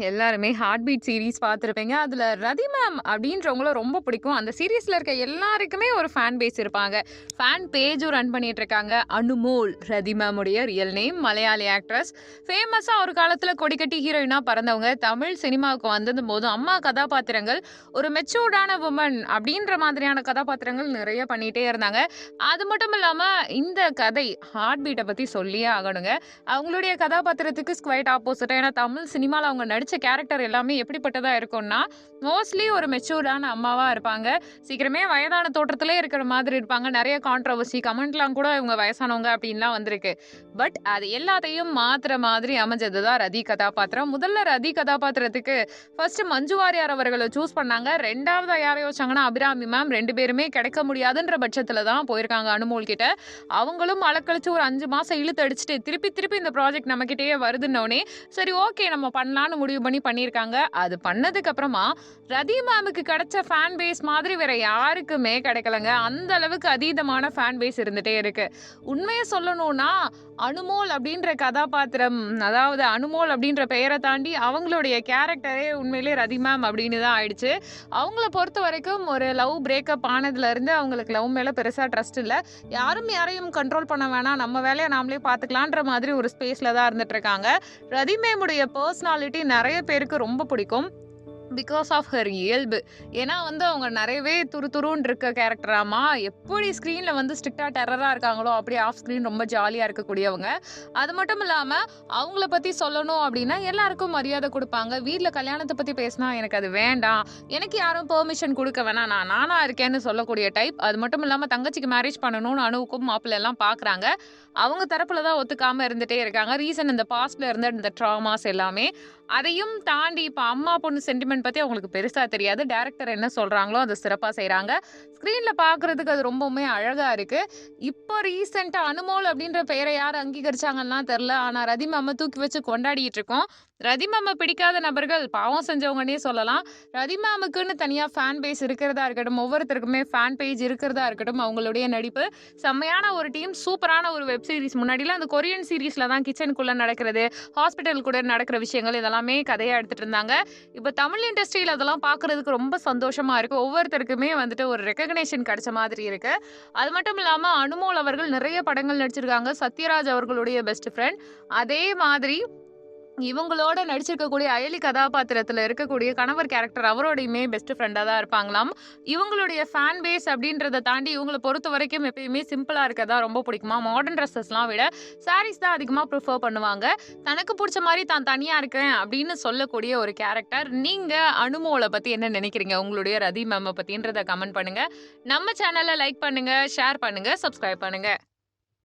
எல்லாருமே heart beat series பார்த்துருப்பீங்க. அதில் ரதி மேம் அப்படின்றவங்கள ரொம்ப பிடிக்கும். அந்த சீரீஸில் இருக்க எல்லாருக்குமே ஒரு ஃபேன் பேஸ் இருப்பாங்க. ஃபேன் பேஜும் ரன் பண்ணிட்டுருக்காங்க. அனுமோல் ரதி மேமுடைய ரியல் நேம். மலையாளி ஆக்ட்ரஸ். ஃபேமஸாக ஒரு காலத்தில் கொடிக்கட்டி ஹீரோயினா பறந்தவங்க. தமிழ் சினிமாவுக்கு வந்ததும்போது அம்மா கதாபாத்திரங்கள் ஒரு மெச்சூர்டான உமன் அப்படின்ற மாதிரியான கதாபாத்திரங்கள் நிறைய பண்ணிகிட்டே இருந்தாங்க. அது மட்டும் இல்லாமல் இந்த கதை ஹார்ட் பீட்டை பற்றி சொல்லியே ஆகணுங்க. அவங்களுடைய கதாபாத்திரத்துக்கு ஸ்குவைட் ஆப்போசிட்டா ஏன்னா தமிழ் சினிமாவில் அவங்க நடிச்சு கேரக்டர் எல்லாமே எப்படிப்பட்டதா இருக்கும்னா, மோஸ்ட்லி ஒரு மெச்சூர்டான அம்மாவா இருப்பாங்க. சீக்கிரமே வயதான தோற்றத்திலே இருக்கிற மாதிரி இருப்பாங்க. நிறைய கான்ட்ரவர்சி கமெண்ட்லாம் கூட இவங்க வயசானவங்க அப்படின்லாம் வந்திருக்கு. பட் அது எல்லாத்தையும் மாத்துற மாதிரி அமைஞ்சது தான் ரதி கதாபாத்திரம். முதல்ல ரதி கதாபாத்திரத்துக்கு ஃபர்ஸ்ட் மஞ்சு வாரியார் அவர்களை சூஸ் பண்ணாங்க. ரெண்டாவது யார யோசிச்சாங்கன்னா, அபிராமி மேம் ரெண்டு பேருமே கிடைக்க முடியாதுன்ற பட்சத்தில் தான் போயிருக்காங்க அனுமோல் கிட்ட. அவங்களும் அலக்கழிச்சு ஒரு அஞ்சு மாசம் இழுத்து அடிச்சுட்டு திருப்பி திருப்பி இந்த ப்ராஜெக்ட் நம்மக்கிட்டேயே வருதுன்னோனே, சரி ஓகே நம்ம பண்ணலான்னு முடிவு பண்ணி பண்ணியிருக்காங்க. அது பண்ணதுக்கு அப்புறமா ரதி மேமுக்கு கிடைச்ச ஃபேன் பேஸ் மாதிரி வேற யாருக்குமே கிடைக்கலங்க. அந்த அளவுக்கு அதீதமான ஃபேன் பேஸ் இருந்துட்டே இருக்கு. உண்மையை சொல்லணும்னா, அனுமோல் அப்படின்ற கதாபாத்திரம் அதாவது அனுமோல் அப்படின்ற பெயரை தாண்டி அவங்களுடைய கேரக்டரே உண்மையிலே ரதி மேம் அப்படின்னு தான் ஆயிடுச்சு. அவங்கள பொறுத்த வரைக்கும் ஒரு லவ் பிரேக்கப் ஆனதுலேருந்து அவங்களுக்கு லவ் மேலே பெருசாக ட்ரஸ்ட் இல்லை யாரும் யாரையும் கண்ட்ரோல் பண்ண வேணாம். நம்ம வேலையை நாமளே பார்த்துக்கலான்ற மாதிரி ஒரு ஸ்பேஸில் தான் இருந்துட்டுருக்காங்க. ரதி மேமுடைய பர்சனாலிட்டி நிறைய பேருக்கு ரொம்ப பிடிக்கும். பிகாஸ் ஆஃப் ஹர் இயல்பு. ஏன்னா வந்து அவங்க நிறையவே துரு துருன்னு இருக்க கேரக்டராமா, எப்படி ஸ்க்ரீனில் வந்து ஸ்ட்ரிக்டாக டெரராக இருக்காங்களோ, அப்படி ஆஃப் ஸ்க்ரீன் ரொம்ப ஜாலியாக இருக்கக்கூடியவங்க. அது மட்டும் இல்லாமல் அவங்கள பற்றி சொல்லணும் அப்படின்னா, எல்லாருக்கும் மரியாதை கொடுப்பாங்க வீட்டில் கல்யாணத்தை பற்றி பேசினா எனக்கு அது வேண்டாம். எனக்கு யாரும் பெர்மிஷன் கொடுக்க வேணாம். நான் நானாக இருக்கேன்னு சொல்லக்கூடிய டைப். அது மட்டும் இல்லாமல் தங்கச்சிக்கு மேரேஜ் பண்ணணும்னு அனுவுக்கும் மாப்பிள்ளை எல்லாம் பார்க்குறாங்க. அவங்க தரப்பில் தான் ஒத்துக்காமல் இருந்துகிட்டே இருக்காங்க. ரீசன் இந்த பாஸ்டில் இருந்த இந்த ட்ராமாஸ் எல்லாமே. அதையும் தாண்டி இப்போ அம்மா, பொண்ணு சென்டிமெண்ட் பற்றி அவங்களுக்கு பெருசாக தெரியாது. டேரக்டர் என்ன சொல்கிறாங்களோ அதை சிறப்பாக செய்கிறாங்க ஸ்க்ரீனில் பார்க்குறதுக்கு அது ரொம்பவுமே அழகாக இருக்கு. இப்போ ரீசெண்டாக அனுமோல் அப்படின்ற பெயரை யார் அங்கீகரிச்சாங்கன்னா தெரில ஆனால் ரதிமாம தூக்கி வச்சு கொண்டாடிட்டு இருக்கோம். ரதி மேம பிடிக்காத நபர்கள் பாவம் செஞ்சவங்கன்னே சொல்லலாம். ரதி மேமுக்குன்னு ஃபேன் பேஸ் இருக்கிறதா இருக்கட்டும், ஒவ்வொருத்தருக்குமே ஃபேன் பேஜ் இருக்கிறதா இருக்கட்டும், அவங்களுடைய நடிப்பு செம்மையான ஒரு டீம். சூப்பரான ஒரு வெப் சீரிஸ். முன்னாடிலாம் அந்த கொரியன் சீரீஸில் தான் கிச்சனுக்குள்ளே நடக்கிறது, ஹாஸ்பிட்டல் கூட நடக்கிற விஷயங்கள் இதெல்லாமே கதையாக எடுத்துகிட்டு இருந்தாங்க. இப்போ தமிழ் இண்டஸ்ட்ரியில் அதெல்லாம் பார்க்குறதுக்கு ரொம்ப சந்தோஷமாக இருக்குது ஒவ்வொருத்தருக்குமே வந்துட்டு ஒரு ரெக்கக்னேஷன் கிடைச்ச மாதிரி இருக்குது அது மட்டும் இல்லாமல் அனுமோல் அவர்கள் நிறைய படங்கள் நடிச்சிருக்காங்க. சத்யராஜ் அவர்களுடைய பெஸ்ட் ஃப்ரெண்ட். அதே மாதிரி இவங்களோட நடிச்சிருக்கக்கூடிய அயலி கதாபாத்திரத்தில் இருக்கக்கூடிய கணவர் கேரக்டர் அவரோடையுமே பெஸ்ட் ஃப்ரெண்டாக தான் இருப்பாங்களாம். இவங்களுடைய ஃபேன் பேஸ் அப்படின்றத தாண்டி இவங்களை பொறுத்த வரைக்கும் எப்பயுமே சிம்பிளாக இருக்கிறதா ரொம்ப பிடிக்குமா. மாடர்ன் ட்ரெஸ்ஸஸ்லாம் விட சாரீஸ் தான் அதிகமாக ப்ரிஃபர் பண்ணுவாங்க. தனக்கு பிடிச்ச மாதிரி தான் தனியாக இருக்கேன் அப்படின்னு சொல்லக்கூடிய ஒரு கேரக்டர். நீங்கள் அனுமோல பற்றி என்ன நினைக்கிறீங்க? உங்களுடைய ரதி மேம பற்றின்றத கமெண்ட் பண்ணுங்கள் நம்ம சேனலை லைக் பண்ணுங்கள் ஷேர் பண்ணுங்கள் சப்ஸ்கிரைப் பண்ணுங்கள்